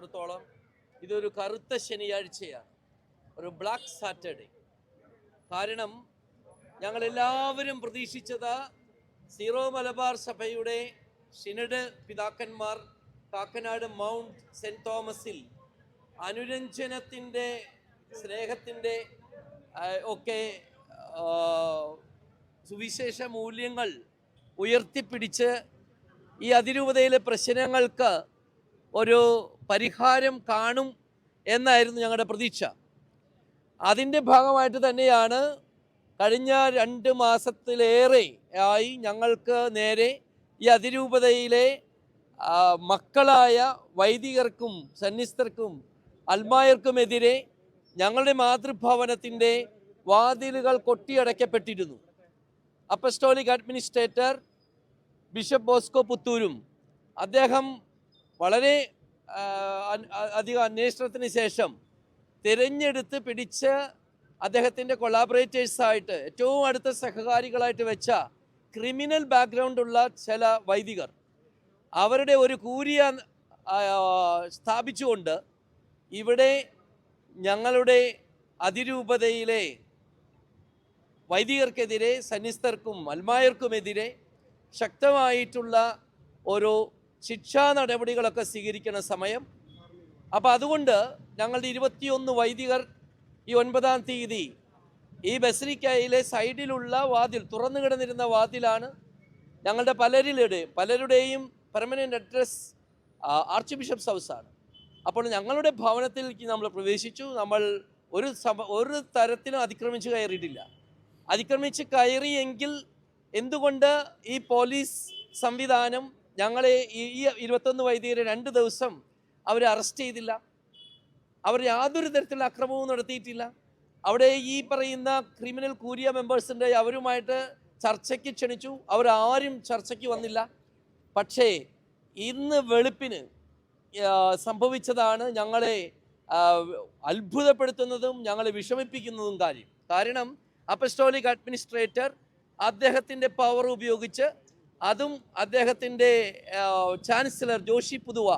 സംബന്ധിച്ചിടത്തോളം ഇതൊരു കറുത്ത ശനിയാഴ്ചയാണ്. ഒരു ബ്ലാക്ക് സാറ്റർഡേ കാരണം ഞങ്ങളെല്ലാവരും പ്രതീക്ഷിച്ചത് സീറോ മലബാർ സഭയുടെ സിനഡ് പിതാക്കന്മാർ കാക്കനാട് മൗണ്ട് സെന്റ് തോമസിൽ അനുരഞ്ജനത്തിന്റെ സ്നേഹത്തിന്റെ ഒക്കെ സുവിശേഷ മൂല്യങ്ങൾ ഉയർത്തിപ്പിടിച്ച് ഈ അതിരൂപതയിലെ പ്രശ്നങ്ങൾക്ക് ഒരു പരിഹാരം കാണും എന്നായിരുന്നു ഞങ്ങളുടെ പ്രതീക്ഷ. അതിന്റെ ഭാഗമായിട്ട് തന്നെയാണ് കഴിഞ്ഞ രണ്ട് മാസത്തിലേറെ ആയി ഞങ്ങൾക്ക് നേരെ ഈ അതിരൂപതയിലെ മക്കളായ വൈദികർക്കും സന്നിസ്ഥർക്കും അൽമായർക്കുമെതിരെ ഞങ്ങളുടെ മാതൃഭവനത്തിന്റെ വാതിലുകൾ കൊട്ടിയടയ്ക്കപ്പെട്ടിരുന്നു. അപ്പസ്റ്റോളിക് അഡ്മിനിസ്ട്രേറ്റർ ബിഷപ്പ് ബോസ്കോ പുത്തൂരും അദ്ദേഹം വളരെ അധികം അന്വേഷണത്തിന് ശേഷം തിരഞ്ഞെടുത്ത് പിടിച്ച് അദ്ദേഹത്തിന്റെ കൊളാബറേറ്റേഴ്സായിട്ട് ഏറ്റവും അടുത്ത സഹകാരികളായിട്ട് വെച്ച ക്രിമിനൽ ബാക്ക്ഗ്രൗണ്ട് ഉള്ള ചില വൈദികർ അവരുടെ ഒരു കൂരിയ സ്ഥാപിച്ചുകൊണ്ട് ഇവിടെ ഞങ്ങളുടെ അതിരൂപതയിലെ വൈദികർക്കെതിരെ സന്യസ്തർക്കും അൽമായർക്കുമെതിരെ ശക്തമായിട്ടുള്ള ഒരു ശിക്ഷാ നടപടികളൊക്കെ സ്വീകരിക്കുന്ന സമയം. അപ്പോൾ അതുകൊണ്ട് ഞങ്ങളുടെ ഇരുപത്തിയൊന്ന് വൈദികർ ഈ ഒൻപതാം തീയതി ഈ ബസരിക്കയിലെ സൈഡിലുള്ള വാതിൽ തുറന്നു കിടന്നിരുന്ന വാതിലാണ് ഞങ്ങളുടെ പലരിലുടെ പലരുടെയും പെർമനന്റ് അഡ്രസ് ആർച്ച് ബിഷപ്സ് ഹൗസാണ് അപ്പോൾ ഞങ്ങളുടെ ഭവനത്തിലേക്ക് നമ്മൾ പ്രവേശിച്ചു. നമ്മൾ ഒരു സമ ഒരു തരത്തിലും അതിക്രമിച്ച് കയറിയിട്ടില്ല. അതിക്രമിച്ച് കയറിയെങ്കിൽ എന്തുകൊണ്ട് ഈ പോലീസ് സംവിധാനം ഞങ്ങളെ ഈ ഈ ഇരുപത്തൊന്ന് വൈദികരെ രണ്ട് ദിവസം അവരെ അറസ്റ്റ് ചെയ്തില്ല. അവർ യാതൊരു തരത്തിലുള്ള അക്രമവും നടത്തിയിട്ടില്ല. അവിടെ ഈ പറയുന്ന ക്രിമിനൽ കൂരിയ മെമ്പേഴ്സിന്റെ അവരുമായിട്ട് ചർച്ചയ്ക്ക് ക്ഷണിച്ചു. അവരാരും ചർച്ചയ്ക്ക് വന്നില്ല. പക്ഷേ ഇന്ന് വെളുപ്പിന് സംഭവിച്ചതാണ് ഞങ്ങളെ അത്ഭുതപ്പെടുത്തുന്നതും ഞങ്ങളെ വിഷമിപ്പിക്കുന്നതും കാര്യം. കാരണം അപ്പസ്റ്റോളിക് അഡ്മിനിസ്ട്രേറ്റർ അദ്ദേഹത്തിന്റെ പവർ ഉപയോഗിച്ച് അതും അദ്ദേഹത്തിന്റെ ചാൻസലർ ജോഷി പുതുവ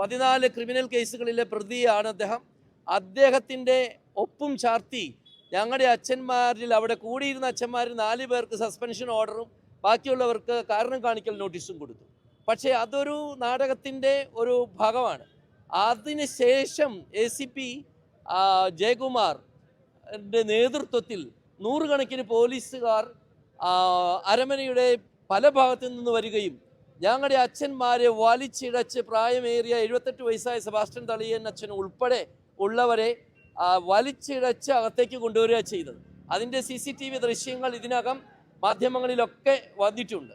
പതിനാല് ക്രിമിനൽ കേസുകളിലെ പ്രതിയാണ് അദ്ദേഹം. അദ്ദേഹത്തിന്റെ ഒപ്പും ചാർത്തി ഞങ്ങളുടെ അച്ഛന്മാരിൽ അവിടെ കൂടിയിരുന്ന അച്ഛന്മാരിൽ നാല് പേർക്ക് സസ്പെൻഷൻ ഓർഡറും ബാക്കിയുള്ളവർക്ക് കാരണം കാണിക്കൽ നോട്ടീസും കൊടുത്തു. പക്ഷേ അതൊരു നാടകത്തിന്റെ ഒരു ഭാഗമാണ്. അതിനുശേഷം എ സി പി ജയകുമാറിന്റെ നേതൃത്വത്തിൽ നൂറുകണക്കിന് പോലീസുകാർ അരമനയുടെ പല ഭാഗത്തു നിന്ന് വരികയും ഞങ്ങളുടെ അച്ഛന്മാരെ വലിച്ചിടച്ച് പ്രായമേറിയ എഴുപത്തെട്ട് വയസ്സായ സെബാസ്റ്റ്യൻ തളിയൻ അച്ഛൻ ഉൾപ്പെടെ ഉള്ളവരെ വലിച്ചിടച്ച് അകത്തേക്ക് കൊണ്ടുവരിക ചെയ്തത്. അതിന്റെ സി സി ടി വി ദൃശ്യങ്ങൾ ഇതിനകം മാധ്യമങ്ങളിലൊക്കെ വന്നിട്ടുണ്ട്.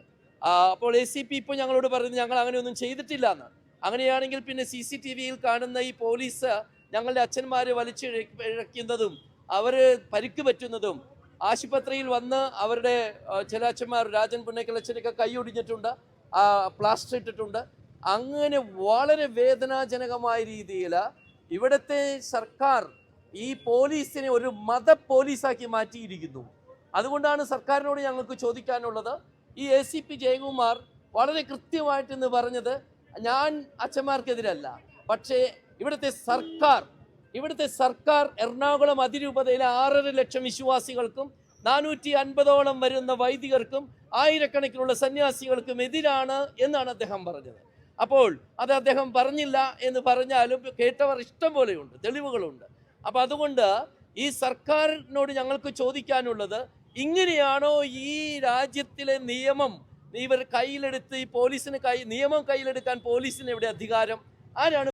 അപ്പോൾ എ സി പി ഇപ്പോൾ ഞങ്ങളോട് പറയുന്നത് ഞങ്ങൾ അങ്ങനെയൊന്നും ചെയ്തിട്ടില്ല എന്ന്. അങ്ങനെയാണെങ്കിൽ പിന്നെ സി സി ടി വിയിൽ കാണുന്ന ഈ പോലീസ് ഞങ്ങളുടെ അച്ഛന്മാരെ വലിച്ചിഴക്കുന്നതും അവർ പരിക്ക് പറ്റുന്നതും ആശുപത്രിയിൽ വന്ന് അവരുടെ ചില അച്ഛന്മാർ രാജൻ പുന്നക്കൽ അച്ഛനൊക്കെ കൈ ഒടിഞ്ഞിട്ടുണ്ട് ആ, പ്ലാസ്റ്റർ ഇട്ടിട്ടുണ്ട്. അങ്ങനെ വളരെ വേദനാജനകമായ രീതിയിൽ ഇവിടുത്തെ സർക്കാർ ഈ പോലീസിനെ ഒരു മത പോലീസാക്കി മാറ്റിയിരിക്കുന്നു. അതുകൊണ്ടാണ് സർക്കാരിനോട് ഞങ്ങൾക്ക് ചോദിക്കാനുള്ളത്. ഈ എ സി പി ജയകുമാർ വളരെ കൃത്യമായിട്ട് ഇന്ന് പറഞ്ഞത് ഞാൻ അച്ഛന്മാർക്കെതിരല്ല. പക്ഷേ ഇവിടുത്തെ സർക്കാർ ഇവിടുത്തെ സർക്കാർ എറണാകുളം അതിരൂപതയിലെ ആറര ലക്ഷം വിശ്വാസികൾക്കും നാനൂറ്റി അൻപതോളം വരുന്ന വൈദികർക്കും ആയിരക്കണക്കിനുള്ള സന്യാസികൾക്കും എതിരാണ് എന്നാണ് അദ്ദേഹം പറഞ്ഞത്. അപ്പോൾ അത് അദ്ദേഹം പറഞ്ഞില്ല എന്ന് പറഞ്ഞാലും കേട്ടവർ ഇഷ്ടം പോലെയുണ്ട് തെളിവുകളുണ്ട്. അപ്പോൾ അതുകൊണ്ട് ഈ സർക്കാരിനോട് ഞങ്ങൾക്ക് ചോദിക്കാനുള്ളത് ഇങ്ങനെയാണോ ഈ രാജ്യത്തിലെ നിയമം ഇവർ കയ്യിലെടുത്ത് ഈ പോലീസിന് കൈ നിയമം കയ്യിലെടുക്കാൻ പോലീസിന് എവിടെ അധികാരം? ആരാണ്